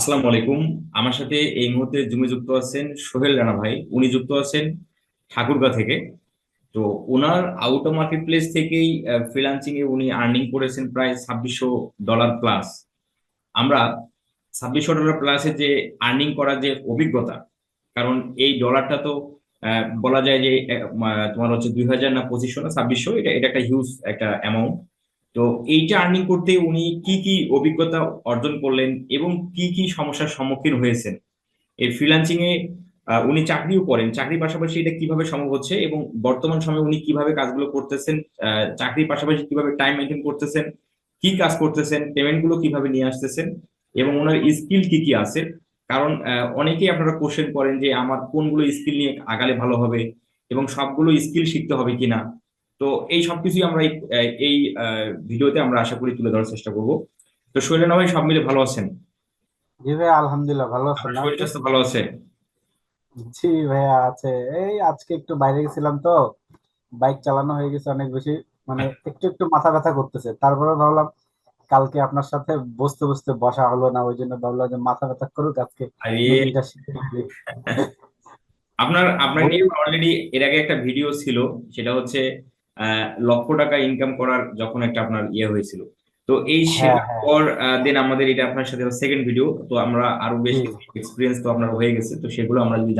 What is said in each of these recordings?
আসসালামু আলাইকুম। আমার সাথে এই মুহূর্তে জুমে যুক্ত আছেন সোহেল রানা ভাই। উনি যুক্ত আছেন ঠাকুরগাঁ থেকে। তো ওনার আউট মার্কেট প্লেস থেকেই ফ্রিল্যান্সিং এ উনি আর্নিং করেছেন প্রায় ছাব্বিশশো ডলার প্লাস আমরা ছাব্বিশশো ডলার প্লাসে যে আর্নিং করার যে অভিজ্ঞতা, কারণ এই ডলারটা তো বলা যায় যে তোমার হচ্ছে দুই হাজার না পঁচিশশো না ছাব্বিশশো, এটা এটা একটা হিউজ একটা অ্যামাউন্ট তো এইটা আর্নিং করতে উনি কি কি অভিজ্ঞতা অর্জন করলেন এবং কি কি সমস্যার সম্মুখীন হয়েছেন? এই ফ্রিল্যান্সিং এ উনি চাকরিও করেন। চাকরির পাশাপাশি এটা কীভাবে সম্ভব হচ্ছে এবং বর্তমান সময়ে উনি কীভাবে কাজগুলো করতেছেন চাকরির পাশাপাশি কীভাবে টাইম মেনটেন করতেছেন, কি কাজ করতেছেন পেমেন্টগুলো কীভাবে নিয়ে আসতেছেন এবং ওনার স্কিল কি কি আছে? কারণ অনেকেই আপনারা কোশ্চেন করেন যে আমার কোনগুলো স্কিল নিয়ে আগালে ভালো হবে এবং সবগুলো স্কিল শিখতে হবে কিনা। তো এই সবকিছুই আমরা এই ভিডিওতে আমরা আশা করি তুলে ধরার চেষ্টা করব। তো শৈলেনা ভাই সব মিলে ভালো আছেন? জি ভাই আলহামদুলিল্লাহ ভালো আছেন। শরীর স্বাস্থ্য ভালো আছে? জি ভাইয়া আছে। এই আজকে একটু বাইরে গেছিলাম তো বাইক চালানো হয়ে গেছে অনেক বেশি মানে একটু একটু মাথা ব্যথা করতেছে। তারপরে ভাবলাম কালকে আপনার সাথে বসতে বসতে বসা হলো না ওই জন্য ভাবলাম যে মাথা ব্যথা করুক আজকে। আপনার আপনার নিয়ে অলরেডি এর আগে একটা ভিডিও ছিল সেটা হচ্ছে লক্ষ টাকা ইনকাম করার যখন একটা আপনার ইয়ে হয়েছিল। তো এই হ্যাঁ হ্যাঁ। পর দেন আমাদের এটা আপনার সাথে সেকেন্ড ভিডিও তো আমরা আরও বেশ এক্সপিরিয়েন্স তো আপনার হয়ে গেছে তো সেগুলো আমরা যদি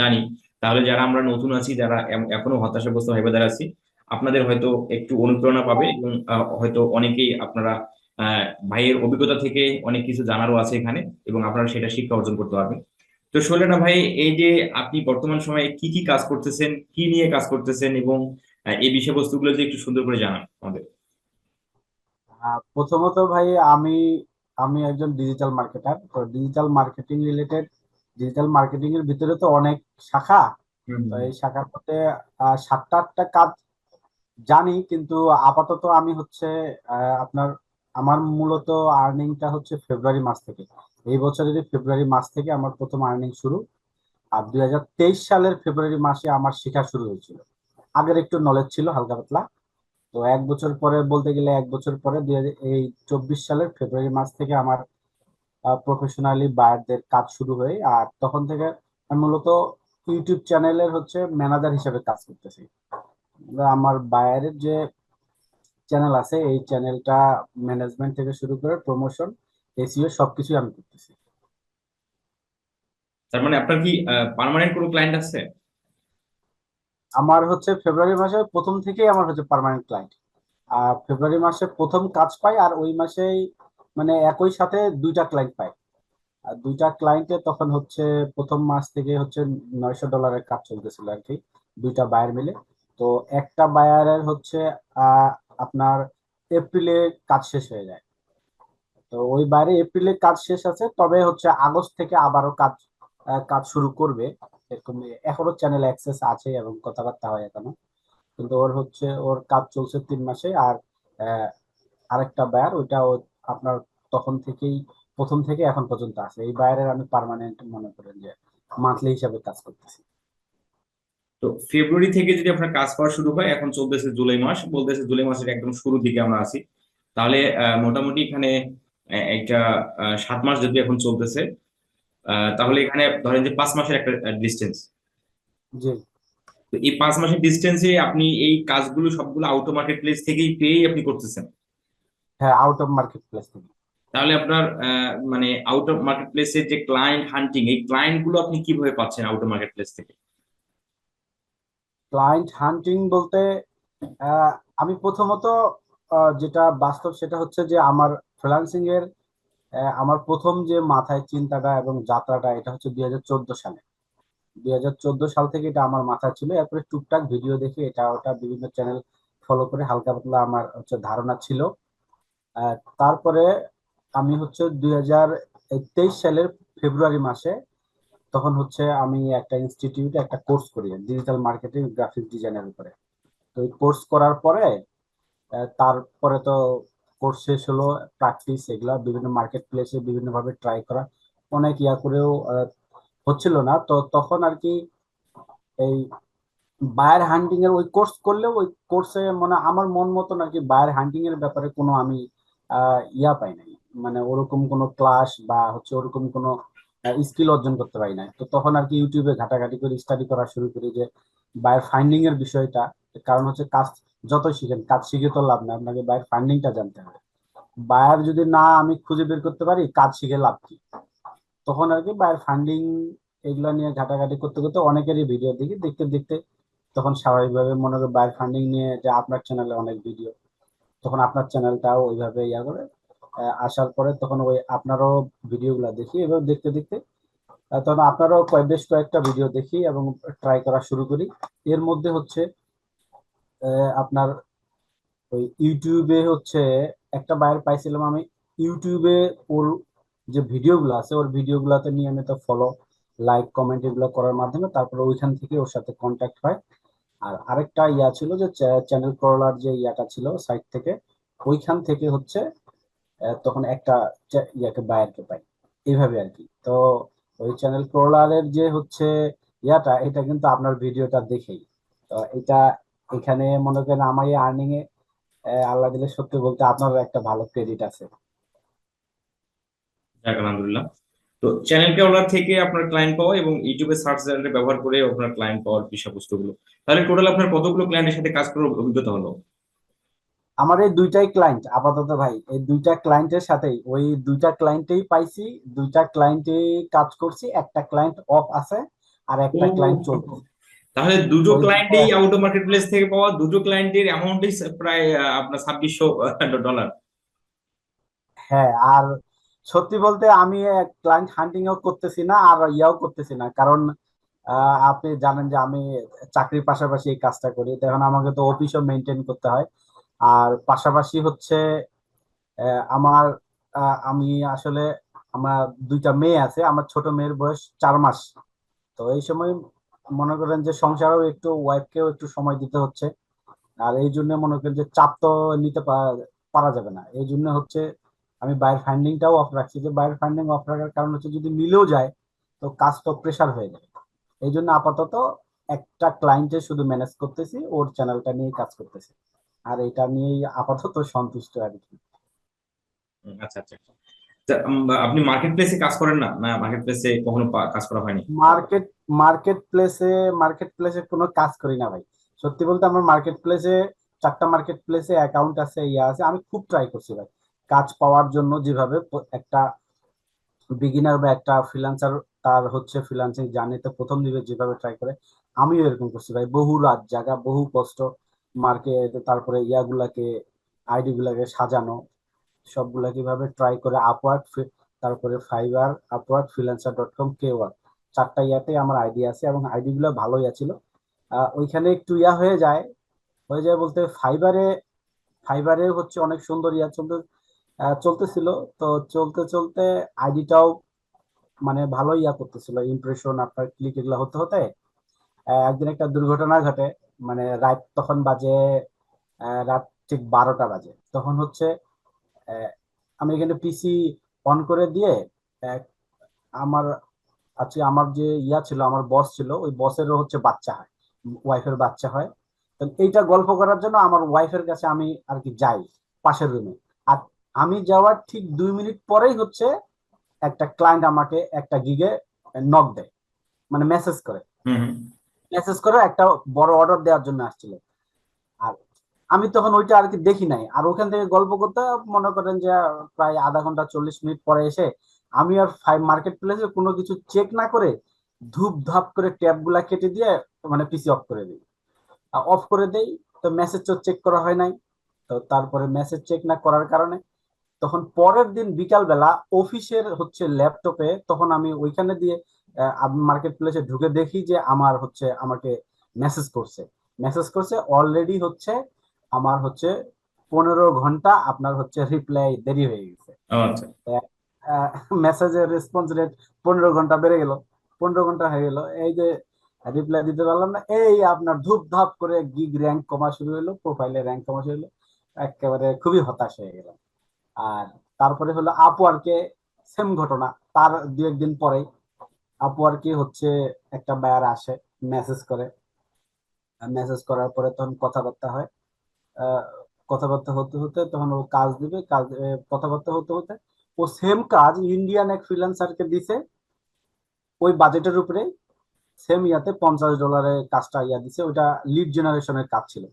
জানি তাহলে যারা আমরা নতুন আছি যারা এখনও হতাশাগ্রস্ত ভেবে দাঁড়া আছি আপনাদের হয়তো একটু অনুপ্রেরণা পাবে এবং হয়তো অনেকেই আপনারা আহ, ভাইয়ের অভিজ্ঞতা থেকে অনেক কিছু জানারও আছে এখানে এবং আপনারা সেটা শিক্ষা অর্জন করতে পারবেন। তো শৈলেনা ভাই এই যে আপনি বর্তমান সময়ে কি কি কাজ করতেছেন কি নিয়ে কাজ করতেছেন এবং এই বিষয়বস্তুগুলো যদি একটু সুন্দর করে জানান আমাদের। প্রথমত ভাই আমি আমি একজন ডিজিটাল মার্কেটার তো digital marketing related digital marketing এর ভিতরে তো অনেক শাখা। তো এই শাখার মধ্যে সাতটা আটটা কাজ জানি কিন্তু আপাতত আমি হচ্ছে আপনার আমার মূলত আর্নিংটা হচ্ছে ফেব্রুয়ারি মাস থেকে। এই বছরেরই ফেব্রুয়ারি মাস থেকে আমার প্রথম আর্নিং শুরু। আর দুই হাজার তেইশ সালের ফেব্রুয়ারি মাসে আমার শেখা শুরু হয়েছিল। আগের একটু নলেজ ছিল, হালকা পাতলা। তো এক বছর পরে বলতে গেলে এক বছর পরে দুই হাজার এই চব্বিশ সালের ফেব্রুয়ারি মাস থেকে আমার প্রফেশনালি বায়ারদের কাজ শুরু হয়। আর তখন থেকে আমি মূলত ইউটিউব চ্যানেলের হচ্ছে ম্যানেজার হিসেবে কাজ করতেছি। আমার বায়ারের যে চ্যানেল আছে, এই চ্যানেলটা ম্যানেজমেন্ট থেকে শুরু করে প্রমোশন এসইও সবকিছুই আমি করতেছি। তার মানে আপনার কি পার্মানেন্ট কোনো ক্লায়েন্ট আছে? আমার হচ্ছে ফেব্রুয়ারি মাসে প্রথম থেকেই আমার হচ্ছে পার্মানেন্ট ক্লায়েন্ট আর ফেব্রুয়ারি মাসে প্রথম কাজ পাই আর ওই মাসেই মানে একই সাথে দুইটা ক্লায়েন্ট পাই। আর দুইটা ক্লায়েন্টে তখন হচ্ছে প্রথম মাস থেকে হচ্ছে নয়শো ডলারের কাজ চলতেছিল আর কি দুইটা বায়ার মিলে। তো একটা বায়ারের হচ্ছে আপনার এপ্রিলে কাজ শেষ হয়ে যায়। তো ওই বাইরে এপ্রিলে কাজ শেষ আছে, তবে হচ্ছে আগস্ট থেকে আবারও কাজ কাজ শুরু করবে। এরকম এখনও চ্যানেল অ্যাক্সেস আছে এবং কথাবার্তা হয় এখনও। কিন্তু ওর হচ্ছে, ওর কাজ চলছে তিন মাসে আর আরেকটা বায়ার ওইটা আপনার তখন থেকেই, প্রথম থেকে এখন পর্যন্ত আছে। এই বায়ারের আমি পার্মানেন্ট মনে করেন যে মান্থলি হিসাবে কাজ করতেছি। তো ফেব্রুয়ারি থেকে যদি আপনার কাজ করা শুরু হয়, এখন চলতেছে জুলাই মাস। বলতেছে জুলাই মাসের একদম শুরুর দিকে আমরা আছি। তাহলে মোটামুটি এখানে একটা সাত মাস যদি এখন চলতেছে তাহলে এখানে ধরেন যে পাঁচ মাসের একটা ডিস্টেন্স তো এই পাঁচ মাসের ডিস্টেন্সে আপনি এই কাজগুলো সবগুলো আউট অফ মার্কেট প্লেস থেকেই পেয়েই আপনি করতেছেন। হ্যাঁ আউট অফ মার্কেট প্লেস থেকে। তাহলে আপনার মানে আউট অফ মার্কেট প্লেসের যে ক্লায়েন্ট হান্টিং এই ক্লায়েন্টগুলো আপনি কীভাবে পাচ্ছেন আউট অফ মার্কেট প্লেস থেকে? ক্লায়েন্ট হান্টিং বলতে আমি প্রথমত যেটা বাস্তব সেটা হচ্ছে যে আমার ফ্রিল্যান্সিং এর আমার প্রথম যে মাথায় চিন্তাটা এবং যাত্রাটা এটা হচ্ছে দুই হাজার চোদ্দ সালে। দুই হাজার চোদ্দ সাল থেকে এটা আমার মাথায় ছিল। এরপরে টুকটাক ভিডিও দেখে এটা ওটা বিভিন্ন চ্যানেল ফলো করে হালকা পাতলা আমার হচ্ছে ধারণা ছিল। তারপরে আমি হচ্ছে দুই হাজার তেইশ সালের ফেব্রুয়ারি মাসে তখন হচ্ছে আমি একটা ইনস্টিটিউটে একটা কোর্স করি ডিজিটাল মার্কেটিং গ্রাফিক ডিজাইনের উপরে। তো কোর্স করার পরে তারপরে তো কোর্স শেষ হলো প্র্যাকটিস এগুলা বিভিন্ন মার্কেট প্লেসে বিভিন্ন ভাবে ট্রাই করা। অনেক ইয়া করেও হচ্ছিল না। তো তখন আর কি এই বায়ার হান্টিং এর ওই কোর্স করলেও ওই কোর্সে মানে আমার মন মতন আর কি বায়ার হান্টিং এর ব্যাপারে কোনো আমি ইয়া পাই নাই। মানে ওরকম কোনো ক্লাস বা হচ্ছে ওরকম কোনো স্কিল অর্জন করতে পারি নাই। তো তখন আর কি ইউটিউবে ঘাটাঘাটি করে স্টাডি করা শুরু করি যে বায়ার ফাইন্ডিং এর বিষয়টা। কারণ হচ্ছে কাজ যতই শিখেন, কাজ শিখে তো লাভ না আপনাকে বায়ার ফাইন্ডিংটা জানতে হবে। বায়ার যদি না আমি খুঁজে বের করতে পারি, কাজ শিখে লাভ কি? তখন আর কি বায়ার ফান্ডিং এগুলো নিয়ে ঘাটাঘাটি করতে করতে অনেকেরই ভিডিও দেখি, দেখতে দেখতে তখন স্বাভাবিকভাবে মনে করি বায়ার ফান্ডিং নিয়ে যে আপনার চ্যানেলে অনেক ভিডিও তখন আপনার চ্যানেলটাও ওইভাবে ইয়া করে আসার পরে তখন ওই আপনারও ভিডিওগুলো দেখি এবার দেখতে দেখতে তখন আপনারও কয়েক বেশ কয়েকটা ভিডিও দেখি এবং ট্রাই করা শুরু করি। এর মধ্যে হচ্ছে আপনার ওই ইউটিউবে হচ্ছে একটা বায়ার পাইছিলাম আমি। ইউটিউবে ওর যে ভিডিওগুলো আছে, ওর ভিডিওগুলোতে নিয়মিত ফলো লাইক কমেন্ট এগুলো করার মাধ্যমে তারপরে ওইখান থেকে ওর সাথে কন্ট্যাক্ট হয়। আর আরেকটা ইয়া ছিল যে চ্যানেল ক্রলার যে ইয়াটা ছিল সাইট থেকে, ওইখান থেকে হচ্ছে তখন একটা ইয়াকে বায়ারকে পাই। এইভাবে আর কি। তো ওই চ্যানেল ক্রলারের যে হচ্ছে ইয়াটা, এটা কিন্তু আপনার ভিডিওটা দেখেই। তো এটা এখানে মনে করেন আমার এই আর্নিং এ আল্লাহ দিলে সত্যি বলতে আপনার একটা ভালো ক্রেডিট আছে। আলহামদুলিল্লাহ। তো চ্যানেল ক্রলার থেকে আপনার ক্লায়েন্ট পাওয়া এবং ইউটিউবে সার্চ জেনারেটর ব্যবহার করে আপনার ক্লায়েন্ট পাওয়ার বিষয়বস্তুগুলো। তাহলে টোটাল আপনার কতগুলো ক্লায়েন্টের সাথে কাজ করার অভিজ্ঞতা হলো? আমার এই দুইটাই ক্লায়েন্ট আপাতত ভাই এই দুইটা ক্লায়েন্টের সাথেই ওই দুইটা ক্লায়েন্টেই পাইছি দুইটা ক্লায়েন্টেই কাজ করছি একটা ক্লায়েন্ট অফ আছে আর একটা ক্লায়েন্ট চলছে। তাহলে দুটো ওই- ক্লায়েন্টেই আউটো মার্কেট প্লেস থেকে পাওয়া দুটো ক্লায়েন্টের অ্যামাউন্টই প্রায় আপনার ছাব্বিশশো ডলার হ্যাঁ আর সত্যি বলতে আমি ক্লায়েন্ট হান্টিং ও করতেছি না আর ইয়াও করতেছি না। কারণ আপনি জানেন যে আমি চাকরির পাশাপাশি এই কাজটা করি। তখন আমাকে তো অফিসও মেনটেন করতে হয়। আর পাশাপাশি হচ্ছে আমার আমি আসলে আমার দুইটা মেয়ে আছে। আমার ছোট মেয়ের বয়স চার মাস। তো এই সময় মনে করেন যে সংসারেও একটু ওয়াইফকেও একটু সময় দিতে হচ্ছে। আর এই জন্য মনে করেন যে চাপ তো নিতে পারা যাবে না। এই জন্য হচ্ছে আমি বাইরের ফান্ডিংটাও অফ রাখছি। যে বাইরের ফান্ডিং অফ রাখার কারণ হচ্ছে যদি মিলেও যায় তো কাজ তো প্রেশার হয়ে যায় এই জন্য আপাতত একটা ক্লায়েন্টে শুধু ম্যানেজ করতেছি ওর চ্যানেলটা নিয়ে কাজ করতেছি। আর এটা নিয়েই আপাতত সন্তুষ্ট আর কি। আচ্ছা আচ্ছা। আপনি মার্কেট প্লেসে কাজ করেন না? না মার্কেট প্লেসে কখনো কাজ করা হয়নি? মার্কেট মার্কেট প্লেসে মার্কেট প্লেসে কোনো কাজ করি না ভাই। সত্যি বলতে আমার মার্কেট প্লেসে চারটা মার্কেট প্লেসে অ্যাকাউন্ট আছে, ইয়া আছে, আমি খুব ট্রাই করছি ভাই। কাজ পাওয়ার জন্য যেভাবে একটা বিগিনার বা একটা ফ্রিল্যান্সার তার হচ্ছে ফ্রিল্যান্সিং জার্নিতে প্রথম দিকে যেভাবে ট্রাই করে, আমিও এরকম করছি ভাই। বহু রাত জাগা, বহু কষ্ট মার্কেট তারপরে ইয়াগুলাকে আইডি গুলাকে সাজানো সবগুলা কীভাবে ট্রাই করে আপওয়ার্ক তারপরে Fiverr Upwork freelancer dot com কে ওয়ার্ক চারটা ইয়াতে আমার আইডি আছে এবং আইডি গুলো ভালো ইয়া ছিল আহ, ওইখানে একটু ইয়া হয়ে যায় হয়ে যায় বলতে ফাইবারে ফাইবারে হচ্ছে অনেক সুন্দর ইয়া চলতে চলতেছিল। তো চলতে চলতে আইডিটাও মানে ভালো ইয়া করতেছিল। ইমপ্রেশন আপনার ক্লিক এগুলো হতে হতে একদিন একটা দুর্ঘটনা ঘটে। মানে রাত তখন বাজে রাত ঠিক বারোটা বাজে। তখন হচ্ছে আমি এখানে পিসি অন করে দিয়ে আমার আচ্ছা আমার যে ইয়া ছিল আমার বস ছিল ওই বসেরও হচ্ছে বাচ্চা হয় ওয়াইফের বাচ্চা হয়। তো এইটা গল্প করার জন্য আমার ওয়াইফের কাছে আমি আর কি যাই পাশের রুমে আর আমি যাওয়ার ঠিক দুই মিনিট পরেই হচ্ছে একটা ক্লায়েন্ট আমাকে একটা গিগে নক দেয় মানে মেসেজ করে। মেসেজ করে একটা বড় অর্ডার দেওয়ার জন্য আসছিল। আর আমি তখন ওইটা আর কি দেখি নাই। আর ওখান থেকে গল্প করতে মনে করেন যে প্রায় আধা ঘণ্টা চল্লিশ মিনিট পরে এসে আমি আর ফাইভ মার্কেট প্লেসে কোনো কিছু চেক না করে ধূপ ধাপ করে ট্যাবগুলা কেটে দিয়ে মানে পিসি অফ করে দিই। অফ করে দেই তো মেসেজ তো চেক করা হয় নাই। তো তারপরে মেসেজ চেক না করার কারণে তখন পরের দিন বিকাল বেলা অফিসের হচ্ছে ল্যাপটপে তখন আমি ওইখানে দিয়ে মার্কেট প্লেসে ঢুকে দেখি যে আমার হচ্ছে আমাকে মেসেজ করছে। মেসেজ করছে অলরেডি হচ্ছে আমার হচ্ছে পনেরো ঘণ্টা আপনার হচ্ছে রিপ্লাই দেরি হয়ে গেছে। মেসেজের রেসপন্স রেট পনেরো ঘণ্টা বেড়ে গেল। পনেরো ঘণ্টা হয়ে গেল। এই যে রিপ্লাই দিতে পারলাম না, এই আপনার ধূপ ধাপ করে গিগ র্যাঙ্ক কমা শুরু হলো প্রোফাইলে র্যাঙ্ক কমা শুরু হলো, একেবারে খুবই হতাশ হয়ে গেলাম। আর তারপরে হলো আপওয়ার্কে সেম ঘটনা। তার দু একদিন পরেই আপওয়ার্কে হচ্ছে একটা বায়ার আসে মেসেজ করে। মেসেজ করার পরে তখন কথাবার্তা হয়। কথাবার্তা হতে হতে তখন ও কাজ দিবে, কাজ কথাবার্তা হতে হতে ও সেম কাজ ইন্ডিয়ান এক ফ্রিল্যান্সারকে দিছে, ওই বাজেটের উপরে সেম ইয়াতে পঞ্চাশ ডলারের কাজটা ইয়া দিছে, ওইটা লিড জেনারেশনের কাজ ছিল।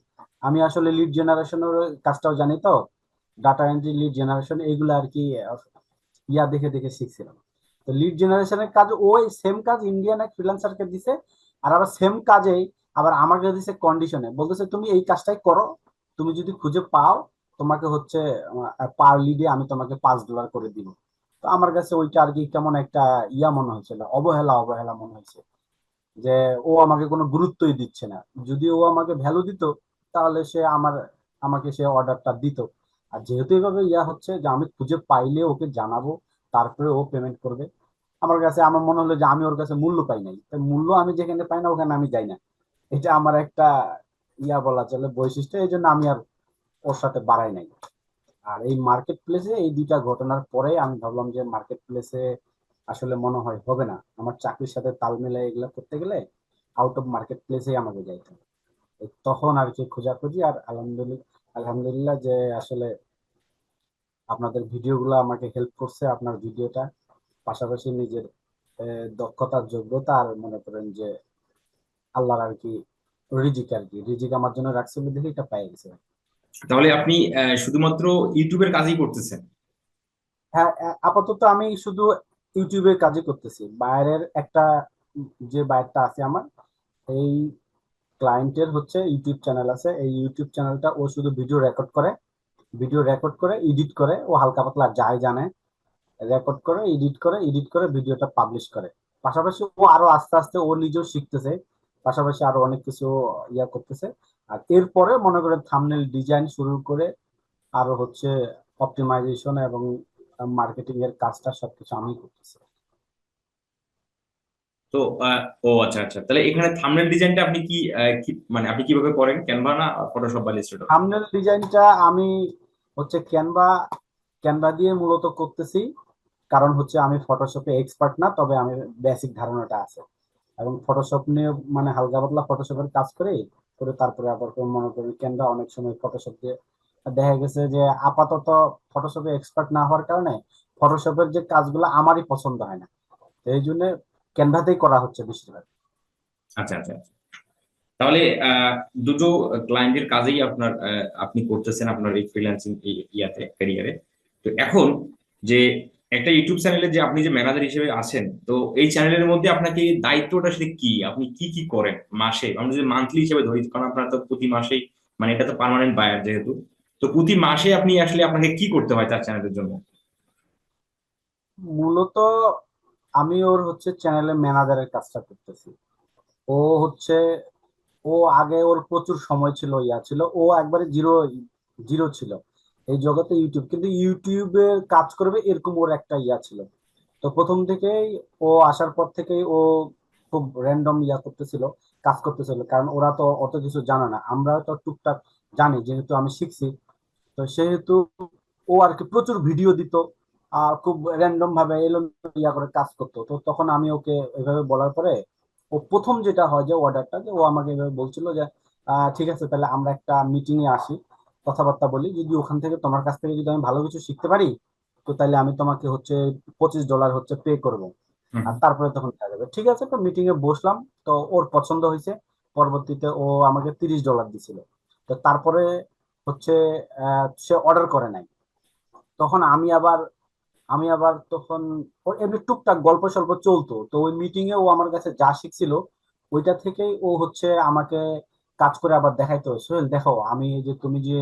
আমি আসলে লিড জেনারেশনের কাজটাও জানি তো ডাটা এন্ট্রি লিড জেনারেশন এইগুলো আর কি, ইয়া দেখে দেখে শিখছিলাম। তো লিড জেনারেশনের কাজ ওই সেম কাজ ইন্ডিয়ান এক ফ্রিল্যান্সারকে দিছে, আর আবার সেম কাজেই আবার আমাকে দিছে কন্ডিশনে বলতেছে, তুমি এই কাজটাই করো, তুমি যদি খুঁজে পাও তোমাকে হচ্ছে পার লিডে আমি তোমাকে পাঁচ ডলার করে দিব। তো আমার কাছে ওইটা আর কি কেমন একটা ইয়া মনে হয়েছিল, অবহেলা অবহেলা মনে হয়েছে। যে ও আমাকে কোনো গুরুত্বই দিচ্ছে না। যদি ও আমাকে ভ্যালু দিত, তাহলে সে আমার, আমাকে সে অর্ডারটা দিত। আর যেহেতু এভাবে ইয়া হচ্ছে যে আমি খুঁজে পাইলে ওকে জানাব, তারপরে ও পেমেন্ট করবে। আমার কাছে, আমার মনে হলো যে আমি ওর কাছে মূল্য পাই নাই। তো মূল্য আমি যেখানে পাই না, ওখানে আমি যাই না। এটা আমার একটা ইয়া বলা চলে বৈশিষ্ট্য, এই জন্য আমি আর ওর সাথে বাড়াই নাই। আর এই মার্কেট প্লেসে এই দুইটা ঘটনার পরে আমি ভাবলাম যে মার্কেট প্লেসে আসলে মনে হয় হবে না। আমার চাকরির সাথে তাল মিলাই এগুলো করতে গেলে আউট অফ মার্কেট প্লেসেই আমাকে যাইতে হবে। তখন আর কি খোঁজাখুঁজি আর আলহামদুলিল্লাহ আলহামদুলিল্লাহ যে আসলে আপনাদের ভিডিওগুলো আমাকে হেল্প করছে আপনার ভিডিওটা। পাশাপাশি নিজের দক্ষতার যোগ্যতা আর মনে করেন যে আল্লাহর আর কি রিজিক আর কি। রিজিক আমার জন্য রাখছিল দেখে এটা পেয়ে গেছে। তাহলে আপনি শুধুমাত্র ইউটিউবের কাজই করতেছেন? হ্যাঁ আপাতত আমি শুধু ইউটিউবের কাজই করতেছি। বাইরের একটা, যে বাইরটা আছে আমার, এই ক্লায়েন্টের হচ্ছে ইউটিউব চ্যানেল আছে। এই ইউটিউব চ্যানেলটা ও শুধু ভিডিও রেকর্ড করে, ভিডিও রেকর্ড করে, এডিট করে, ও হালকা পাতলা যাই জানে, রেকর্ড করে, এডিট করে এডিট করে ভিডিওটা পাবলিশ করে। পাশাপাশি ও আরও আস্তে আস্তে ও নিজেও শিখতেছে, পাশাপাশি আরও অনেক কিছু ইয়া করতেছে। আর এরপরে মনে করেন থামনেল ডিজাইন শুরু করে আরও হচ্ছে অপটিমাইজেশন এবং মার্কেটিং এর কাজটা সবকিছু আমি করতেছি। তো ও আচ্ছা আচ্ছা। তাহলে এখানে থাম্বনেল ডিজাইনটা আপনি কি কি মানে আপনি কীভাবে করেন? ক্যানভা না ফটোশপ বা ইলাস্ট্রেটর থাম্বনেল ডিজাইনটা আমি হচ্ছে ক্যানভা ক্যানভা দিয়ে মূলত করতেছি। কারণ হচ্ছে আমি ফটোশপে এক্সপার্ট না তবে আমি বেসিক ধারণাটা আছে। এবং ফটোশপ নিয়ে মানে হালকা পাতলা ফটোশপের কাজ করে করে তারপরে আবার মনে করি ক্যানভা অনেক সময় ফটোশপ দিয়ে দেখা গেছে যে আপাতত ফটোশপে এক্সপার্ট না হওয়ার কারণে ফটোশপের যে কাজগুলো আমারই পছন্দ হয় না। এই জন্য ক্যানভাতেই করা হচ্ছে বেশিরভাগ। আচ্ছা আচ্ছা আচ্ছা। তাহলে দুটো ক্লায়েন্টের কাজেই আপনার আপনি করতেছেন আপনার এই ফ্রিল্যান্সিং ইয়াতে ক্যারিয়ারে তো এখন যে একটা ইউটিউব চ্যানেলে যে আপনি যে ম্যানেজার হিসেবে আছেন, তো এই চ্যানেলের মধ্যে আপনাকে দায়িত্বটা আসলে কি? আপনি কি কি করেন মাসে? আমরা যদি মান্থলি হিসেবে ধরি, কারণ আপনার তো প্রতি মাসেই মানে এটা তো পার্মানেন্ট বায়ার যেহেতু, তো প্রতি মাসে আপনি আসলে আপনাকে কি করতে হয় তার চ্যানেলের জন্য? মূলত আমি ওর হচ্ছে চ্যানেলে ম্যানেজারের কাজটা করতেছি। ও হচ্ছে, ও আগে ওর প্রচুর সময় ছিল, ইয়া ছিল, ও একবারে জিরো জিরো ছিল। এই জগতে ইউটিউব কিন্তু ইউটিউবে কাজ করবে এরকম ওর একটা ইয়া ছিল। তো প্রথম থেকেই ও আসার পর থেকেই ও খুব র্যান্ডম ইয়া করতেছিল, কাজ করতেছিল। কারণ ওরা তো অত কিছু জানে না। আমরা তো টুকটাক জানি, যেহেতু আমি শিখছি। তো সেহেতু ও আর কি প্রচুর ভিডিও দিত, আর খুব র্যান্ডম ভাবে এলো ইয়া করে কাজ করতো। তো তখন আমি ওকে এভাবে বলার পরে ও প্রথম যেটা হয় যে অর্ডারটা যে ও আমাকে এভাবে বলছিল যে ঠিক আছে, তাহলে আমরা একটা মিটিংয়ে আসি। কথাবার্তা বলি যদি ওখান থেকে তোমার কাছ থেকে যদি আমি ভালো কিছু শিখতে পারি তো তাহলে আমি তোমাকে হচ্ছে পঁচিশ ডলার হচ্ছে পে করব। আর তারপরে তখন দেখা যাবে। ঠিক আছে তো মিটিং এ বসলাম তো ওর পছন্দ হয়েছে। পরবর্তীতে ও আমাকে তিরিশ ডলার দিছিল। তো তারপরে হচ্ছে সে অর্ডার করে নাই। তখন আমি আবার আমি আবার তখন এমনি টুকটাক গল্প সল্প চলতো। তো ওই মিটিং এ ও আমার কাছে যা শিখছিল ওইটা থেকেই ও হচ্ছে আমাকে কাজ করে আবার দেখাইতো সোহেল দেখো আমি যে তুমি যে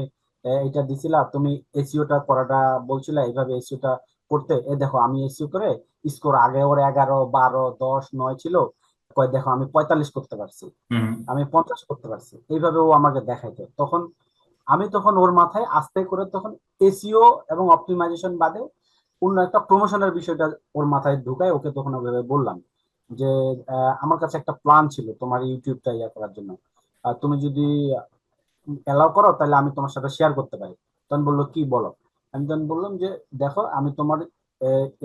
এটা দিছিলা তুমি এসিওটা করাটা বলছিলা এইভাবে এসিওটা করতে। এ দেখো আমি এসিও করে স্কোর আগে ওর এগারো বারো দশ নয় ছিল কয় দেখো আমি পঁয়তাল্লিশ করতে পারছি। আমি পঞ্চাশ করতে পারছি। এইভাবে ও আমাকে দেখাইতো। তখন আমি তখন ওর মাথায় আস্তে করে তখন এসিও এবং অপটিমাইজেশন বাদে অন্য একটা প্রমোশনের বিষয়টা ওর মাথায় ঢুকায় ওকে তখন ওভাবে বললাম যে আমার কাছে একটা প্ল্যান ছিল তোমার ইউটিউবটা ইয়া করার জন্য। তুমি যদি অ্যালাউ করো, তাহলে আমি তোমার সাথে শেয়ার করতে পারি। তখন বলল, কি বলো? আমি তখন বললাম যে, দেখো, আমি তোমার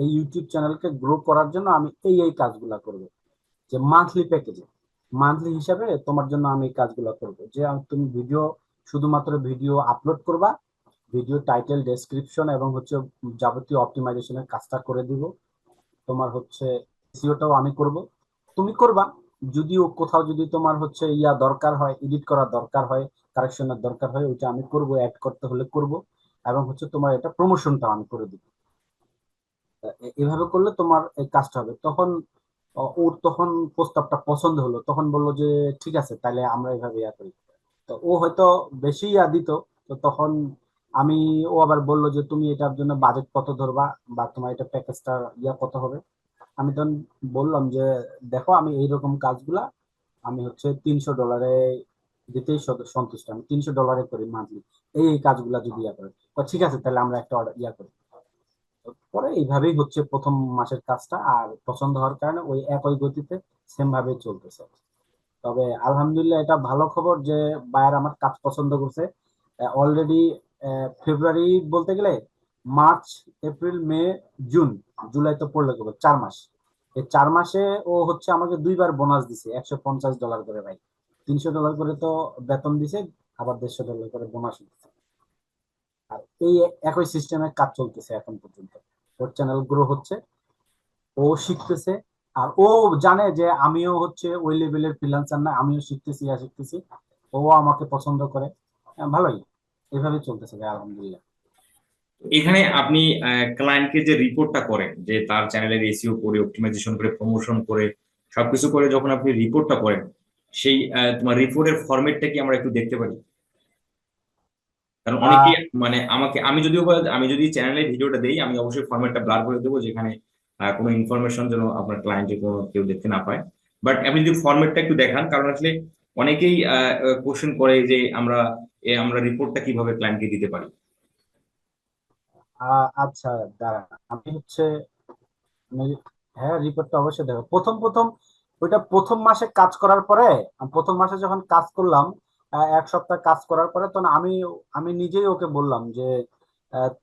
এই ইউটিউব চ্যানেলকে গ্রো করার জন্য আমি এই এই কাজগুলো করব। যে মান্থলি প্যাকেজে মান্থলি হিসাবে তোমার জন্য আমি এই কাজগুলো করব। যে তুমি ভিডিও শুধুমাত্র ভিডিও আপলোড করবা ভিডিও টাইটেল ডেসক্রিপশন এবং হচ্ছে যাবতীয় অপটিমাইজেশনের কাজটা করে দিব। তোমার হচ্ছে সিওটাও আমি করব। তুমি করবা। যদিও কোথাও যদি তোমার হচ্ছে ইয়া দরকার হয় এডিট করার দরকার হয় কারেকশনের দরকার হয়, ওইটা আমি করব অ্যাড করতে হলে করব। এবং হচ্ছে তোমার এটা প্রমোশনটা আমি করে দিব। এভাবে করলে তোমার এই কাজটা হবে। তখন ওর তখন প্রস্তাবটা পছন্দ হলো, তখন বলল যে, ঠিক আছে তাহলে আমরা এভাবে ইয়া করি। তো ও হয়তো বেশি ইয়া দিত, তো তখন আমি, ও আবার বলল যে, তুমি এটার জন্য বাজেট কত ধরবা বা তোমার এটা প্যাকেজটা ইয়া কত হবে? আমি তখন বললাম যে, দেখো, আমি এইরকম কাজগুলা আমি হচ্ছে তিনশো ডলারে দিতেই সন্তুষ্ট। আমি তিনশো ডলারে করি মান্থলি এই এই কাজগুলা যদি ইয়া করে তো ঠিক আছে, তাহলে আমরা একটা অর্ডার ইয়া করি। পরে এইভাবেই হচ্ছে প্রথম মাসের কাজটা, আর পছন্দ হওয়ার কারণে ওই একই গতিতে সেম ভাবে চলতেছে। তবে আলহামদুলিল্লাহ এটা ভালো খবর যে, বায়ার আমার কাজ পছন্দ করছে। অলরেডি ফেব্রুয়ারি বলতে গেলে March, April, May, June, July তো পড়লে কেবল চার মাস। এই চার মাসে ও হচ্ছে আমাকে দুইবার বোনাস দিছে, একশো পঞ্চাশ ডলার করে ভাই। তিনশো ডলার করে তো বেতন দিছে, আবার দেড়শো ডলার করে বোনাস দিচ্ছে আর এই একই সিস্টেমে কাজ চলতেছে এখন পর্যন্ত। ওর চ্যানেল গ্রো হচ্ছে, ও শিখতেছে, আর ও জানে যে আমিও হচ্ছে ওই লেভেলের ফ্রিল্যান্সার না, আমিও শিখতেছি, আর শিখতেছি। ও আমাকে পছন্দ করে। ভালোই এভাবে চলতেছে ভাই, আলহামদুলিল্লাহ। এখানে আপনি ক্লায়েন্টকে যে রিপোর্টটা করেন যে তার চ্যানেলের এসিও করে অপটিমাইজেশন করে প্রমোশন করে সবকিছু করে যখন আপনি রিপোর্টটা করেন সেই তোমার রিপোর্টের ফরম্যাটটা কি আমরা একটু দেখতে পারি? কারণ অনেকে মানে আমাকে আমি যদিও আমি যদি চ্যানেলে ভিডিওটা দেই আমি অবশ্যই ফরম্যাটটা ব্লার করে দেবো যেখানে কোনো ইনফরমেশন যেন আপনার ক্লায়েন্টে কোনো কেউ দেখতে না পায়। বাট আপনি যদি ফরম্যাটটা একটু দেখান কারণ আসলে অনেকেই কোশ্চেন করে যে আমরা আমরা রিপোর্টটা কীভাবে ক্লায়েন্টকে দিতে পারি। আচ্ছা দাঁড়া আমি হচ্ছে হ্যাঁ রিপোর্টটা অবশ্যই দেখো। প্রথম প্রথম, ওইটা প্রথম মাসে কাজ করার পরে, প্রথম মাসে যখন কাজ করলাম এক সপ্তাহ কাজ করার পরে, তখন আমি আমি নিজেই ওকে বললাম যে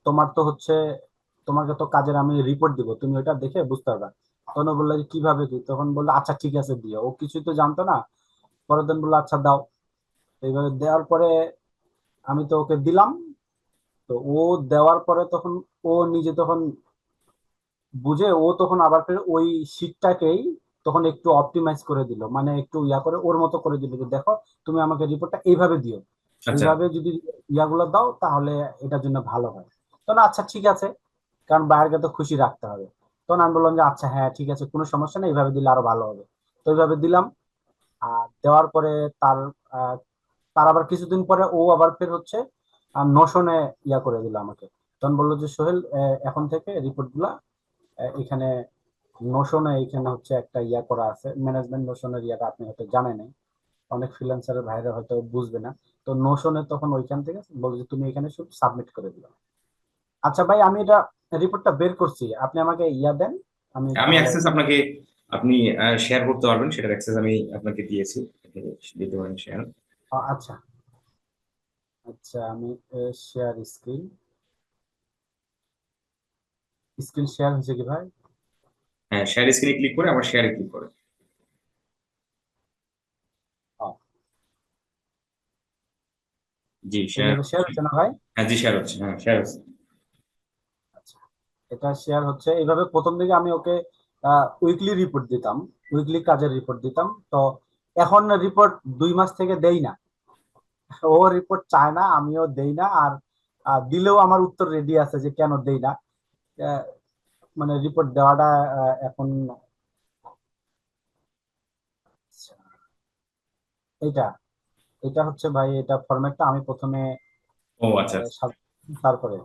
তোমার তো হচ্ছে, তোমাকে তো কাজের আমি রিপোর্ট দিব, তুমি ওটা দেখে বুঝতে পারবে। তখন বলল যে, কীভাবে কি? তখন বলল আচ্ছা ঠিক আছে, দিও। ও কিছুই তো জানতো না। পরের দিন বলল আচ্ছা দাও। এইভাবে দেওয়ার পরে, আমি তো ওকে দিলাম। তো ও দেওয়ার পরে তখন ও নিজে তখন বুঝে ও তখন আবার ফের ওই শীটটাকেই তখন একটু অপটিমাইজ করে দিল। মানে একটু ইয়া করে ওর মতো করে দিল যে দেখো তুমি আমাকে রিপোর্টটা এইভাবে দিও। আচ্ছা। এইভাবে যদি ইয়াগুলো দাও তাহলে এটার জন্য ভালো হয়। তখন আচ্ছা ঠিক আছে। কারণ বাইরকে তো খুশি রাখতে হবে। তখন আমি বললাম যে আচ্ছা হ্যাঁ ঠিক আছে কোনো সমস্যা নেই এইভাবে দিলে আরও ভালো হবে। তো এইভাবে দিলাম। আর দেওয়ার পরে তার আহ, তার আবার কিছুদিন পরে ও আবার ফের হচ্ছে নোশনে ইয়া করে দিল আমাকে। তখন বলল যে সোহেল এখন থেকে রিপোর্টগুলা আহ, এখানে নোশনে এখানে হচ্ছে একটা ইয়া করা আছে ম্যানেজমেন্ট নোশনের ইয়াটা আপনি হয়তো জানেন অনেক ফ্রিল্যান্সারের ভাইরা হয়তো বুঝবে না। তো নোশনে তখন ওইখান থেকে বলল যে তুমি এখানে শুধু সাবমিট করে দিলাম আচ্ছা ভাই আমি এটা রিপোর্টটা বের করছি। আপনি আমাকে ইয়া দেন আমি আমি অ্যাক্সেস আপনাকে আপনি শেয়ার করতে পারবেন সেটার অ্যাক্সেস আমি আপনাকে দিয়েছি। দিতে পারেন শেয়ার আচ্ছা। আচ্ছা আমি শেয়ার স্ক্রিন স্ক্রিন শেয়ার হয়েছে কি ভাই? হ্যাঁ শেয়ার স্ক্রিনে ক্লিক করে আমার শেয়ারে ক্লিক করে। জি শেয়ার শেয়ার হচ্ছে না ভাই? হ্যাঁ জি শেয়ার হচ্ছে হ্যাঁ শেয়ার হচ্ছে। আচ্ছা এটা শেয়ার হচ্ছে। এইভাবে প্রথম দিকে আমি ওকে উইকলি রিপোর্ট দিতাম উইকলি কাজের রিপোর্ট দিতাম। তো এখন রিপোর্ট দুই মাস থেকে দেই না। ও রিপোর্ট চায় না আমিও দেই না আর দিলেও আমার উত্তর রেডি আছে যে কেন দেই না। মানে রিপোর্ট দেওয়াটা এখন আচ্ছা, এইটা এটা হচ্ছে ভাই এটা ফরম্যাটটা আমি প্রথমে ও আচ্ছা তারপরে।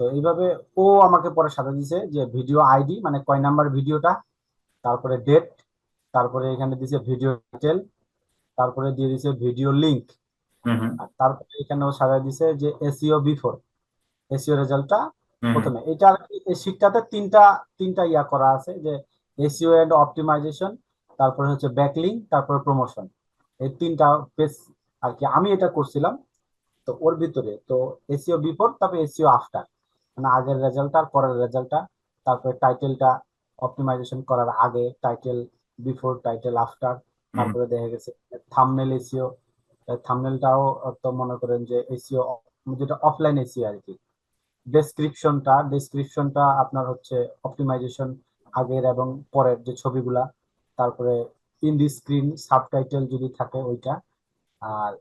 তো এইভাবে ও আমাকে পরে সাজা দিছে যে ভিডিও আইডি মানে কয় নাম্বার ভিডিওটা তারপরে ডেট তারপরে এখানে দিছে ভিডিও ডিটেল তারপরে দিয়ে দিছে ভিডিও লিংক আর তারপরে এখানে ও সাজা দিছে যে এসইও বিফোর এসইও রেজাল্টটা। প্রথমে। এটা এই শীটটাতে তিনটা তিনটা ইয়া করা আছে যে এসইও এন্ড অপটিমাইজেশন তারপরে হচ্ছে ব্যাকলিং তারপরে প্রমোশন এই তিনটা পেজ আর কি আমি এটা করছিলাম তো ওর ভিতরে তো এসিও বিফোর তারপরে এসিও আফটার মানে আগের রেজাল্টটা আর পরের রেজাল্টটা তারপরে টাইটেলটা অপটিমাইজেশন করার আগে টাইটেল বিফোর টাইটেল আফটার তারপরে দেখা গেছে থামনেল এসিও থামনেলটাও তো মনে করেন যে এসিও যেটা অফলাইন এসিও আর কি ডেসক্রিপশনটা ডেসক্রিপশনটা আপনার হচ্ছে অপটিমাইজেশন আগের এবং পরের যে ছবিগুলা, তারপরে ইন দি স্ক্রিন সাবটাইটেল যদি থাকে ওইটা, আর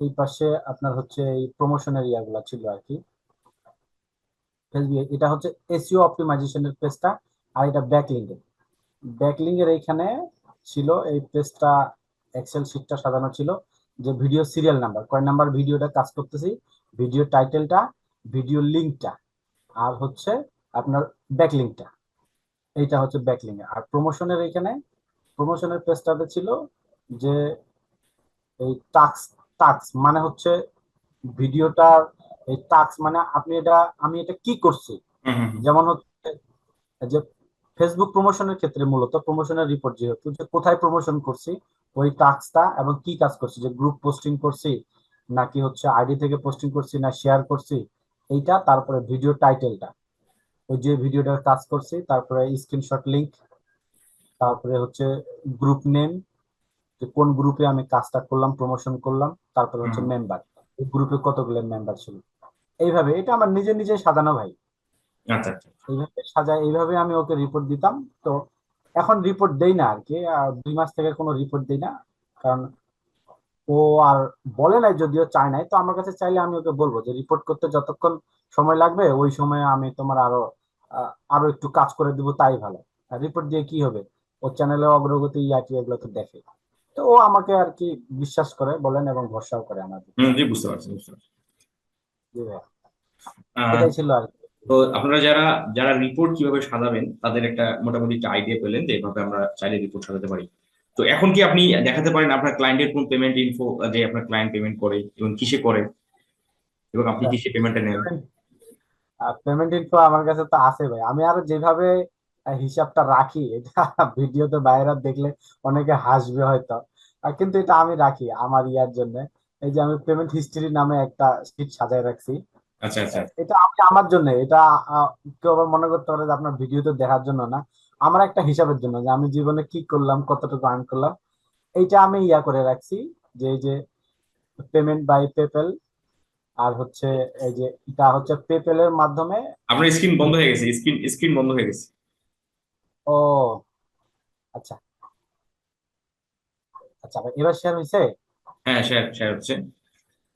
এই পাশে আপনার হচ্ছে এই প্রমোশনের ইয়াগুলা ছিল আর কি এটা হচ্ছে এসিও অপটিমাইজেশনের পেজটা আর এটা ব্যাকলিঙ্কের ব্যাকলিঙ্কের এইখানে ছিল এই পেজটা এক্সেল শিটটা সাজানো ছিল যে ভিডিও সিরিয়াল নাম্বার কয় নাম্বার ভিডিওটা কাজ করতেছি? ভিডিও টাইটেলটা ভিডিও লিঙ্কটা আর হচ্ছে আপনার ব্যাকলিঙ্কটা এইটা হচ্ছে ব্যাকলিঙ্ক আর প্রমোশনের এখানে প্রমোশনের পেজটাতে ছিল যে এই টাক্স টাক্স মানে হচ্ছে ভিডিওটার এই টাক্স মানে আপনি এটা আমি এটা কি করছি। যেমন হচ্ছে যে ফেসবুক প্রমোশনের ক্ষেত্রে মূলত প্রমোশনের রিপোর্ট যেহেতু যে কোথায় প্রমোশন করছি ওই টাস্কটা এবং কি কাজ করছি? যে গ্রুপ পোস্টিং করছি নাকি হচ্ছে আইডি থেকে পোস্টিং করছি না শেয়ার করছি এইটা তারপরে ভিডিও টাইটেলটা ওই যে ভিডিওটার কাজ করছি তারপরে স্ক্রিনশট লিংক তারপরে হচ্ছে গ্রুপ নেম যে কোন গ্রুপে আমি কাজটা করলাম প্রমোশন করলাম তারপরে হচ্ছে মেম্বার এই গ্রুপে কতগুলো মেম্বার ছিল? এইভাবে এটা আমার নিজে নিজে সাজানো ভাই। আচ্ছা আচ্ছা। এইভাবে সাজায় এইভাবে আমি ওকে রিপোর্ট দিতাম। তো এখন রিপোর্ট দেই না আর কি দুই মাস থেকে কোনো রিপোর্ট দেই না কারণ ও আর বলে নাই যদিও চায় নাই। তো আমার কাছে চাইলে আমি ওকে বলব যে রিপোর্ট করতে যতক্ষণ সময় লাগবে ওই সময়ে আমি তোমার আরও আরও একটু কাজ করে দিব তাই ভালো। আর রিপোর্ট দিয়ে কি হবে? ওর চ্যানেলে অগ্রগতি ইয়াটি এগুলো তো দেখে। তো ও আমাকে আর কি বিশ্বাস করে বলেন এবং ভরসাও করে আমাদের। জি বুঝতে পারছি বুঝতে পারছি। জি ভাইয়া, এটাই ছিল আর কি। তো আপনারা যারা যারা রিপোর্ট কীভাবে সাজাবেন, তাদের একটা মোটামুটি একটা আইডিয়া পেলেন যে এভাবে আমরা চাইলে রিপোর্ট সাজাতে পারি। তো এখন কি আপনি দেখাতে পারেন আপনার ক্লায়েন্টের কোন পেমেন্ট ইনফো যে আপনার ক্লায়েন্ট পেমেন্ট করে এবং কিসে করে? এবং আপনি কিসে পেমেন্টটা নেন? পেমেন্ট ইনফো আমার কাছে তো আছে ভাই। আমি আর যেভাবে হিসাবটা রাখি, এটা ভিডিওতে বাইরে দেখলে অনেকে হাসবে হয়তো। কিন্তু এটা আমি রাখি আমার ইয়ার জন্য। এই যে আমি পেমেন্ট হিস্ট্রি নামে একটা শিট সাজায় রাখছি। আচ্ছা আচ্ছা। এটা আমি আমার জন্য এটা কেউ আবার মনে করতে পারে যে আপনার ভিডিওতে দেখার জন্য না। আমার একটা হিসাবের জন্য যে আমি জীবনে কি করলাম কতটুকু আর্ন করলাম এইটা আমি ইয়া করে রাখছি যে এই যে পেমেন্ট বাই পেপেল আর হচ্ছে এই যে এটা হচ্ছে পেপেলের মাধ্যমে আপনার স্ক্রিন বন্ধ হয়ে গেছে স্ক্রিন স্ক্রিন বন্ধ হয়ে গেছে। ও আচ্ছা। আচ্ছা এবার শেয়ার হয়েছে হ্যাঁ শেয়ার শেয়ার হচ্ছে।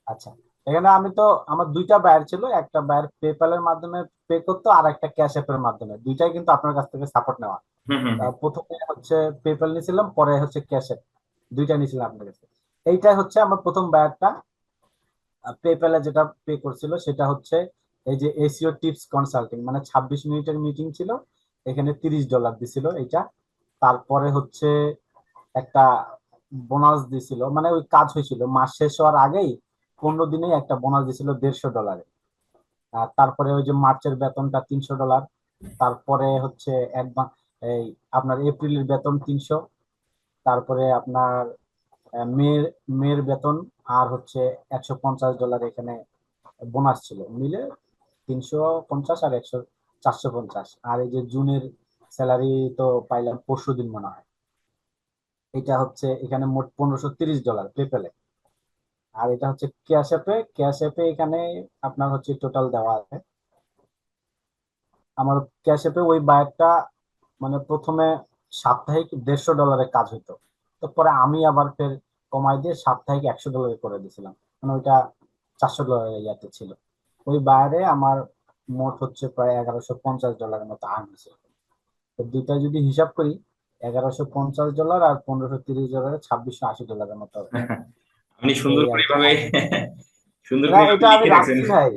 আচ্ছা। এখানে আমি তো আমার দুইটা বায়ার ছিল একটা বায়ার পেপ্যালের মাধ্যমে পে করতো আর একটা ক্যাশ অ্যাপের মাধ্যমে। দুইটাই কিন্তু আপনার কাছ থেকে সাপোর্ট নেওয়া। প্রথমে হচ্ছে পেপ্যাল নিয়েছিলাম পরে হচ্ছে ক্যাশ অ্যাপ দুইটা নিয়েছিলাম আপনার কাছে এইটাই হচ্ছে আমার প্রথম বায়ারটা পেপ্যালে যেটা পে করছিল সেটা হচ্ছে এই যে এসিও টিপস কনসাল্টিং মানে ছাব্বিশ মিনিটের মিটিং ছিল এখানে তিরিশ ডলার দিছিল এইটা। তারপরে হচ্ছে একটা বোনাস দিছিল মানে ওই কাজ হয়েছিল। মাস শেষ হওয়ার আগেই পনেরো দিনেই একটা বোনাস দিছিল দেড়শো ডলারে আর তারপরে ওই যে মার্চের বেতনটা তিনশো ডলার তারপরে হচ্ছে অ্যাডভান্স এই আপনার এপ্রিলের বেতন তিনশো, তারপরে আপনার মের মের বেতন আর হচ্ছে একশো পঞ্চাশ ডলার এখানে বোনাস ছিল। মিলে তিনশো পঞ্চাশ আর একশো, চারশো পঞ্চাশ। আর এই যে জুনের স্যালারি তো পাইলাম পরশু দিন মনে হয়। এটা হচ্ছে এখানে মোট পনেরোশো তিরিশ ডলার পেপেলে আর এটা হচ্ছে ক্যাশ অ্যাপে ক্যাশ অ্যাপে এখানে আপনার হচ্ছে টোটাল দেওয়া আছে। আমার ক্যাশ অ্যাপে ওই বায়ারটা মানে প্রথমে সাপ্তাহিক দেড়শো ডলারের কাজ হতো তো পরে আমি আবার ফের কমাই দিয়ে সাপ্তাহিক একশো ডলারে করে দিয়েছিলাম। মানে ওইটা চারশো ডলারের ইয়াতে ছিল। ওই বায়ারে আমার মোট হচ্ছে প্রায় এগারোশো পঞ্চাশ ডলারের মতো আর্ন হয়েছে। তো দুইটা যদি হিসাব করি, এগারোশো পঞ্চাশ ডলার আর পনেরোশো তিরিশ ডলারে ছাব্বিশশো আশি ডলারের মতো। আপনি সুন্দর করে সুন্দর করে এটা আমি রাখছি ভাই।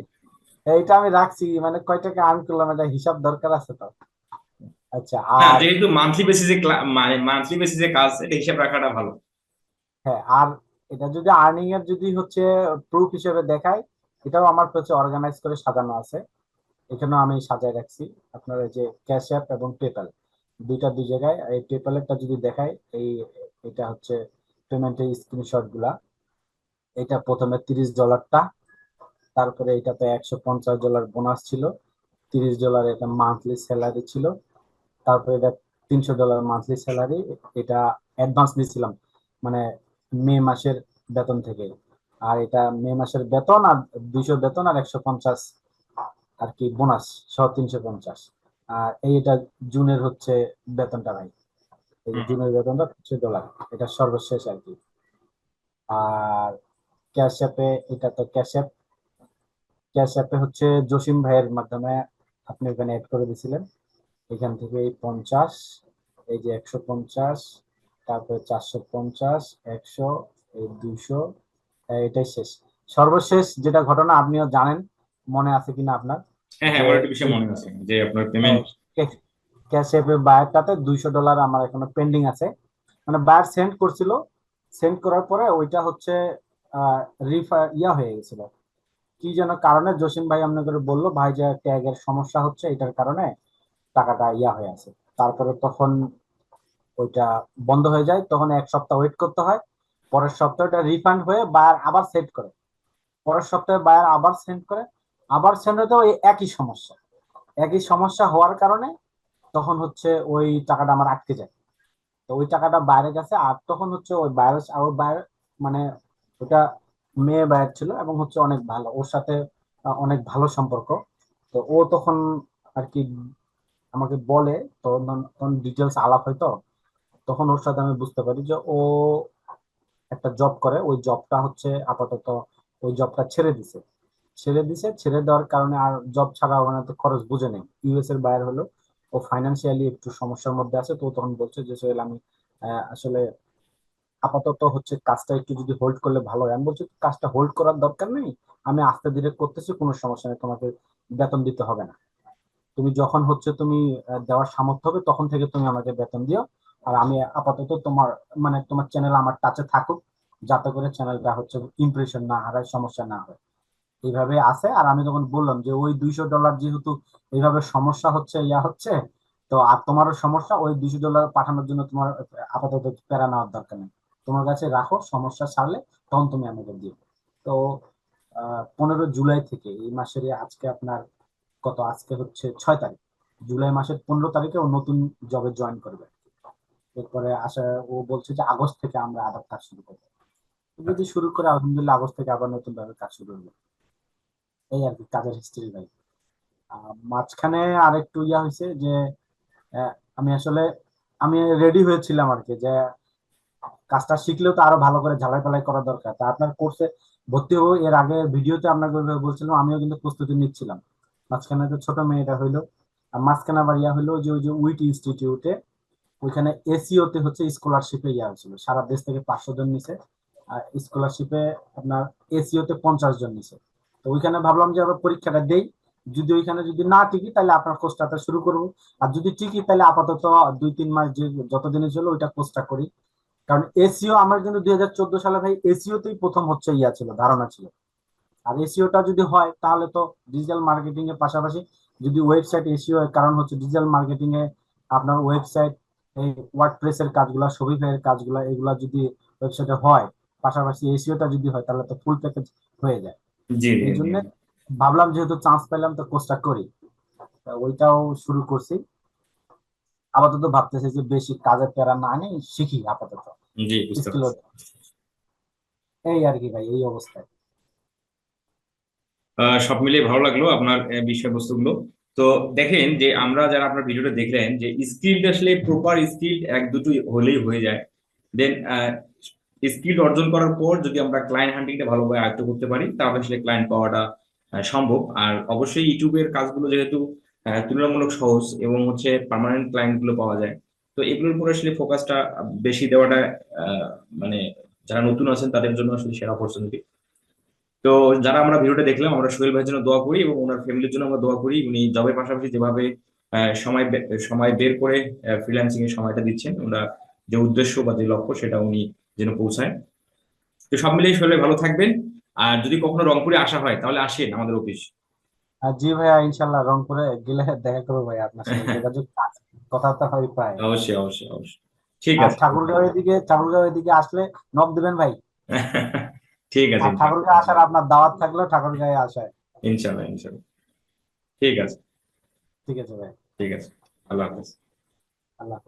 এইটা আমি রাখছি মানে কয় টাকা আর্ন করলাম এটা হিসাব দরকার আছে তো। আচ্ছা আর যেহেতু মান্থলি বেসিসে মানে মান্থলি বেসিসে কাজ এটা হিসাব রাখাটা ভালো। হ্যাঁ আর এটা যদি আর্নিং এর যদি হচ্ছে প্রুফ হিসেবে দেখায় এটাও আমার হচ্ছে অর্গানাইজ করে সাজানো আছে। এখানেও আমি সাজায় রাখছি। আপনার এই যে ক্যাশ অ্যাপ এবং পেপ্যাল দুইটা দুই জায়গায়। এই পেপ্যালেরটা যদি দেখায় এই এটা হচ্ছে পেমেন্টের স্ক্রিনশটগুলা। এটা প্রথমে তিরিশ ডলারটা তারপরে এটাতে একশো পঞ্চাশ ডলার বোনাস ছিল। তিরিশ ডলার এটা মান্থলি স্যালারি ছিল। তারপরে এটা তিনশো ডলার মান্থলি স্যালারি এটা অ্যাডভান্স নিয়েছিলাম মানে মে মাসের বেতন থেকে। আর এটা মে মাসের বেতন আর দুইশো বেতন আর একশো পঞ্চাশ আর কি বোনাস সহ তিনশো পঞ্চাশ। আর এইটা জুনের হচ্ছে বেতনটা ভাই। জুনের বেতনটা তিনশো ডলার এটা সর্বশেষ আর কি। আর ক্যাশ অ্যাপে এটা তো ক্যাশ অ্যাপ ক্যাশ অ্যাপে হচ্ছে জসিম ভাইয়ের মাধ্যমে আপনি ওখানে অ্যাড করে দিয়েছিলেন। এখান থেকে এই পঞ্চাশ এই যে একশো পঞ্চাশ তারপরে চারশো পঞ্চাশ একশো এই দুইশো এটাই শেষ। সর্বশেষ যেটা ঘটনা আপনিও জানেন মনে আছে কিনা আপনার? হ্যাঁ হ্যাঁ একটা বিষয় মনে আছে যে আপনার পেমেন্ট ক্যাশ অ্যাপে বায়ারটাতে দুইশো ডলার আমার এখনও পেন্ডিং আছে। মানে বায়ার সেন্ড করছিল। সেন্ড করার পরে ওইটা হচ্ছে রিফা ইয়া হয়ে গেছিল। কি যেন কারণে জসিম ভাই আপনাকে বলল, ভাই, যে ট্যাগের সমস্যা হচ্ছে, এটার কারণে টাকাটা ইয়া হয়ে আছে। তারপরে তখন ওইটা বন্ধ হয়ে যায়, তখন এক সপ্তাহ ওয়েট করতে হয়। পরের সপ্তাহে ওটা রিফান্ড হয়ে বায়ার আবার সেন্ড করে। পরের সপ্তাহে বায়ার আবার সেন্ড করে, আবার সেন্ড হতে ওই একই সমস্যা। একই সমস্যা হওয়ার কারণে তখন হচ্ছে ওই টাকাটা আমার আটকে যায়। তো ওই টাকাটা বাইরে গেছে, আর তখন হচ্ছে ওই বাইরে আর বাইরে মানে ওটা মেয়ে বাইর ছিল এবং হচ্ছে অনেক ভালো। ওর সাথে অনেক ভালো সম্পর্ক। তো ও তখন আর কি আমাকে বলে তখন ডিটেলস আলাপ হয়তো তখন ওর সাথে আমি বুঝতে পারি যে ও একটা জব করে। ওই জবটা হচ্ছে আপাতত ওই জবটা ছেড়ে দিছে। ছেড়ে দিছে, ছেড়ে দেওয়ার কারণে আর জব ছাড়া ওখানে তো খরচ বুঝে নেই। ইউএস এর বাইরে হলো। ও ফাইন্যান্সিয়ালি একটু সমস্যার মধ্যে আছে, তো তখন বলছে যে, সোহেল, আমি আসলে আপাতত হচ্ছে কাজটা একটু যদি হোল্ড করলে ভালো হয়। আমি বলছি কাজটা হোল্ড করার দরকার নেই। আমি আস্তে ধীরে করতেছি, কোনো সমস্যা নেই, তোমাকে বেতন দিতে হবে না। তুমি যখন হচ্ছে তুমি দেওয়ার সামর্থ্য হবে, তখন থেকে তুমি আমাকে বেতন দিও। আর আমি আপাতত তোমার মানে তোমার চ্যানেল আমার টাচে থাকুক, যাতে করে চ্যানেলটা হচ্ছে ইমপ্রেশন না হারায়, সমস্যা না হয়। এইভাবে আছে। আর আমি তখন বললাম যে ওই দুইশো ডলার যেহেতু এইভাবে সমস্যা হচ্ছে, ইয়া হচ্ছে, তো আর তোমারও সমস্যা, ওই দুইশো ডলার পাঠানোর জন্য তোমার আপাতত প্যারা নেওয়ার দরকার নেই। তোমার কাছে রাখো, সমস্যা সারলে তখন তুমি আমাকে দিও। তো পনেরো জুলাই থেকে এই মাসের আজকে আপনার কত, আজকে হচ্ছে ছয় তারিখ। জুলাই মাসের পনেরো তারিখে ও নতুন জবে জয়েন করবে এরপরে আসা ও বলছে যে আগস্ট থেকে আমরা আবার কাজ শুরু করব। যদি শুরু করে, আলহামদুলিল্লাহ আগস্ট থেকে আবার নতুন ভাবে কাজ শুরু হবে। এই আর কি, কাজের হিস্ট্রি ভাই। মাঝখানে আরেকটু ইয়া হয়েছে যে আমি আসলে, আমি রেডি হয়েছিলাম আর কি যে কাজটা শিখলেও তো আরও ভালো করে ঝালাই পালাই করা দরকার। তা আপনার কোর্সে ভর্তি হব, এর আগে ভিডিওতে আপনাকে বলছিলাম, আমিও কিন্তু প্রস্তুতি নিচ্ছিলাম। মাঝখানে তো ছোট মেয়েটা হইল, আর মাঝখানে আবার ইয়া হইল যে ওই যে উইট ইনস্টিটিউটে, ওইখানে এসিও তে হচ্ছে স্কলারশিপে ইয়া হয়েছিল। সারা দেশ থেকে পাঁচশো জন নিছে, আর স্কলারশিপে আপনার এসিও তে পঞ্চাশ জন নিছে। তো ওইখানে ভাবলাম যে আবার পরীক্ষাটা দেই, যদি ওইখানে যদি না টিকি তাহলে আপনার কোর্সটা শুরু করব। আর যদি টিকি তাহলে আপাতত দুই তিন মাস যে যতদিনের ছিল ওইটা কোর্সটা করি। কারণ এসিও আমার কিন্তু দুই হাজার চোদ্দ সালে ভাই এসিওতেই প্রথম হচ্ছে ইয়া ছিল ধারণা ছিল। আর এসিওটা যদি হয় তাহলে তো ডিজিটাল মার্কেটিং এর পাশাপাশি যদি ওয়েবসাইট এসিও এর কারণ হচ্ছে ডিজিটাল মার্কেটিং এ আপনার ওয়েবসাইট এই ওয়ার্ডপ্রেস এর কাজগুলা শপিফাই এর কাজগুলা এগুলা যদি ওয়েবসাইটে হয় পাশাপাশি এসিওটা যদি হয় তাহলে তো ফুল প্যাকেজ হয়ে যায়। এই জন্য ভাবলাম যেহেতু চান্স পেলাম তো কোর্সটা করি। ওইটাও শুরু করছি। আপাতত ভাবতেছি যে বেশি কাজের প্যারা না নেই শিখি আপাতত। জি বুঝতে পারছি। এই আর কি ভাই এই অবস্থায়। সব মিলিয়ে ভালো লাগল আপনার বিষয়বস্তুগুলো। তো দেখেন যে আমরা যারা আপনার ভিডিওটা দেখলেন যে স্কিলটা আসলে প্রপার স্কিল এক দুটো হলেই হয়ে যায়। দেন স্কিল অর্জন করার পর যদি আমরা ক্লায়েন্ট হান্টিংটা ভালোভাবে আয়ত্ত করতে পারি তাহলে আসলে ক্লায়েন্ট পাওয়াটা সম্ভব। আর অবশ্যই ইউটিউবের কাজগুলো যেহেতু তুলনামূলক সহজ এবং হচ্ছে পার্মানেন্ট ক্লায়েন্টগুলো পাওয়া যায়। তো এগুলোর উপর আসলে ফোকাসটা বেশি দেওয়াটা মানে যারা নতুন আছেন তাদের জন্য আসলে সেরা অপরচুনিটি তো যারা আমরা ভিডিওটা দেখলাম, আমরা সোহেল ভাইয়ের জন্য দোয়া করি এবং ওনার ফ্যামিলির জন্য আমরা দোয়া করি। উনি জবের পাশাপাশি যেভাবে সময় সময় বের করে ফ্রিল্যান্সিং এর সময়টা দিচ্ছেন, ওনার যে উদ্দেশ্য বা যে লক্ষ্য সেটা উনি যেন পৌঁছায়। তো সব মিলিয়ে সোহেল ভালো থাকবেন। আর যদি কখনো রংপুরে আসা হয়, তাহলে আসেন আমাদের অফিস। জি ভাইয়া, ইনশাল্লাহ রংপুরে গেলে দেখা করব ভাই আপনার সাথে। যোগাযোগ। কথাবার্তা হয় প্রায়। অবশ্যই অবশ্যই অবশ্যই। ঠিক আছে। ঠাকুরগাঁও এদিকে ঠাকুরগাঁও এদিকে আসলে নক দিবেন ভাই। ঠিক আছে। ঠাকুরগাঁও আসার আপনার দাওয়াত থাকলেও ঠাকুরগাঁয়ে আসায় ইনশাল্লাহ ইনশাল্লাহ ঠিক আছে। ঠিক আছে ভাই। ঠিক আছে। আল্লাহ হাফেজ। আল্লাহ।